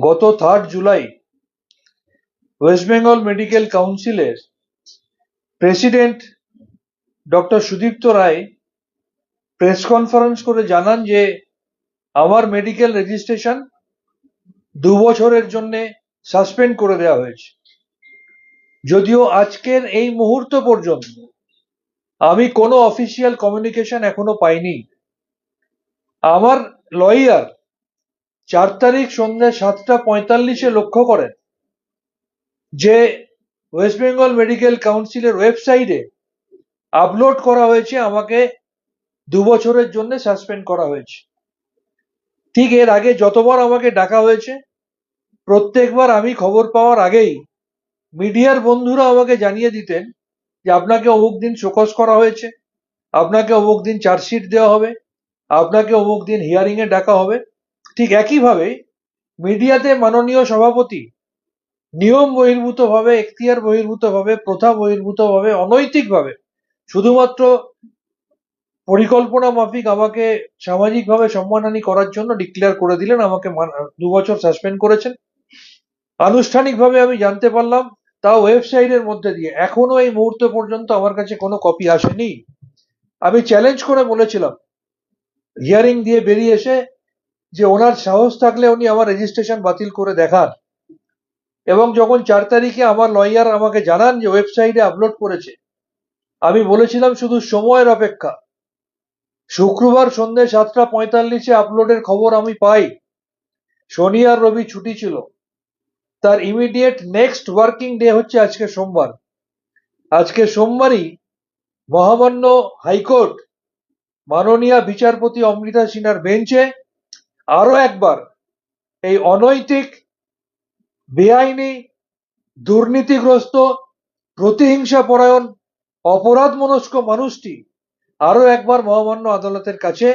গত third July West Bengal medical কাউন্সিলের president doctor Sudipta Roy press conference করে জানান যে, আমার মেডিকেল রেজিস্ট্রেশন দু বছরের জন্য সাসপেন্ড করে দেওয়া হয়েছে। যদিও আজকের এই মুহূর্ত পর্যন্ত আমি কোনো অফিসিয়াল কমিউনিকেশন এখনও পাইনি। আমার লয়ার চার তারিখ সন্ধ্যে সাতটা পঁয়তাল্লিশে লক্ষ্য করেন যে ওয়েস্ট বেঙ্গল মেডিকেল কাউন্সিলের ওয়েবসাইটে আপলোড করা হয়েছে, আমাকে দু বছরের জন্য সাসপেন্ড করা হয়েছে। ঠিক এর আগে যতবার আমাকে ডাকা হয়েছে, প্রত্যেকবার আমি খবর পাওয়ার আগেই মিডিয়ার বন্ধুরা আমাকে জানিয়ে দিতেন যে আপনাকে অমুক দিন শোকস করা হয়েছে, আপনাকে অমুক দিন চার্জশিট দেওয়া হবে, আপনাকে অমুক দিন হিয়ারিং এ ডাকা হবে। ঠিক একইভাবে মিডিয়াতে মাননীয় সভাপতি নিয়ম বহির্ভূতভাবে, এখতিয়ার বহির্ভূতভাবে, প্রথা বহির্ভূতভাবে, অনৈতিকভাবে, শুধুমাত্র পরিকল্পনা মাফিক আমাকে সামাজিকভাবে সম্মানহানি করার জন্য ডিক্লেয়ার করে দিলেন, আমাকে দু বছর সাসপেন্ড করেছেন। আনুষ্ঠানিকভাবে আমি জানতে পারলাম, তাও ওয়েবসাইটের মধ্যে দিয়ে। এখনও এই মুহূর্ত পর্যন্ত আমার কাছে কোনো কপি আসেনি। আমি চ্যালেঞ্জ করে বলেছিলাম। হিয়ারিং দিয়ে বেরিয়ে এসে যে ওনার সাহস থাকলে উনি আমার রেজিস্ট্রেশন বাতিল করে দেখান। এবং যখন চার তারিখে আমার লয়ার আমাকে জানান যে ওয়েবসাইটে আপলোড করেছে, আমি বলেছিলাম শুধু সময়ের অপেক্ষা। শুক্রবার সন্ধ্যে সাতটা পঁয়তাল্লিশে আপলোডের খবর আমি পাই। শনি আর রবি ছুটি ছিল। তার ইমিডিয়েট নেক্সট ওয়ার্কিং ডে হচ্ছে আজকে সোমবার। আজকে সোমবারই মহামান্য হাইকোর্ট মাননীয় বিচারপতি অমৃতা সিনহার বেঞ্চে আরও একবার, এই অনৈতিক, বেআইনি, দুর্নীতিগ্রস্ত, প্রতিহিংসা পরায়ণ অপরাধ মনস্ক মানুষটি আরও একবার মহামান্য আদালতের কাছে